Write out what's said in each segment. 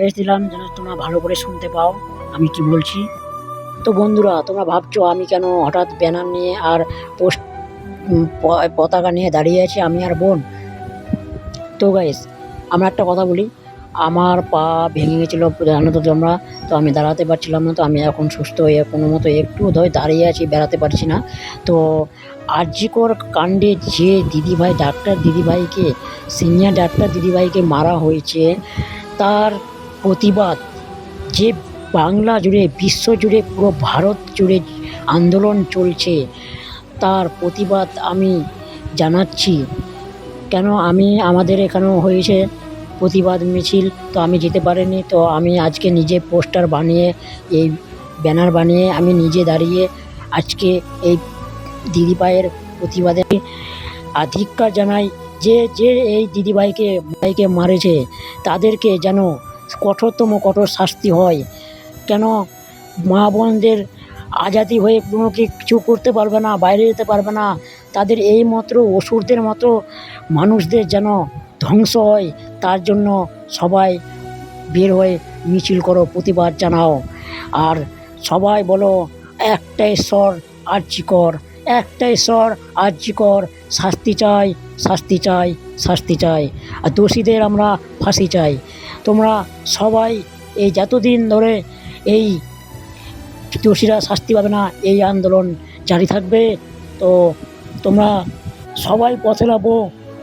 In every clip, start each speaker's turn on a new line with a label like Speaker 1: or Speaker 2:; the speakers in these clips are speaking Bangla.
Speaker 1: ভয়েস দিলাম যেন তোমরা ভালো করে শুনতে পাও, আমি কি বলছি? তো বন্ধুরা, তোমরা ভাবছ আমি কেন হঠাৎ ব্যানার নিয়ে আর পোস্ট পতাকা নিয়ে দাঁড়িয়ে আছি, আমি আর বোন? তো গাইস আমরা একটা কথা বলি, আমার পা ভেঙে গেছিল, জানো তো তোমরা? তো আমি দাঁড়াতে পারছিলাম না, তো আমি এখন সুস্থ হয়ে কোনো মতো একটু ধরে দাঁড়িয়ে আছি, বেড়াতে পারছি না। তো আর্যিকর কাণ্ডে যে দিদিভাই, ডাক্তার দিদিভাইকে সিনিয়র ডাক্তার দিদিভাইকে মারা হয়েছে, তার প্রতিবাদ। যে বাংলা জুড়ে, বিশ্ব জুড়ে, পুরো ভারত জুড়ে আন্দোলন চলছে, তার প্রতিবাদ আমি জানাচ্ছি। কেন আমি, আমাদের এখানেও হয়েছে প্রতিবাদ মিছিল, তো আমি যেতে পারিনি, তো আমি আজকে নিজে পোস্টার বানিয়ে, এই ব্যানার বানিয়ে আমি নিজে দাঁড়িয়ে আজকে এই দিদিভাইয়ের প্রতিবাদে আধিক্যার জানাই। যে যে এই দিদিভাইকে, ভাইকে মারেছে, তাদেরকে যেন কঠোরতম কঠোর শাস্তি হয়। কেন? মা বোনদের আজাদি হয়ে কোনো কিছু করতে পারবে না, বাইরে যেতে পারবে না। তাদের এই মাত্র অসুরদের মতো মানুষদের যেন ধ্বংস হয়, তার জন্য সবাই বের হয়ে মিছিল করো, প্রতিবাদ জানাও। আর সবাই বলো একটা ঈশ্বর আর্যিকর একটা ঈশ্বর আর্যিকর, শাস্তি চাই শাস্তি চাই শাস্তি চাই। আর দোষীদের আমরা ফাঁসি চাই। তোমরা সবাই এই যতদিন ধরে এই দোষীরা শাস্তি পাবে না, এই আন্দোলন জারি থাকবে, তো তোমরা সবাই পথে লাভো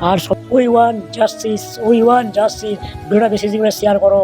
Speaker 1: আর we want justice we want justice ভিডিওটা বেশি শেয়ার করো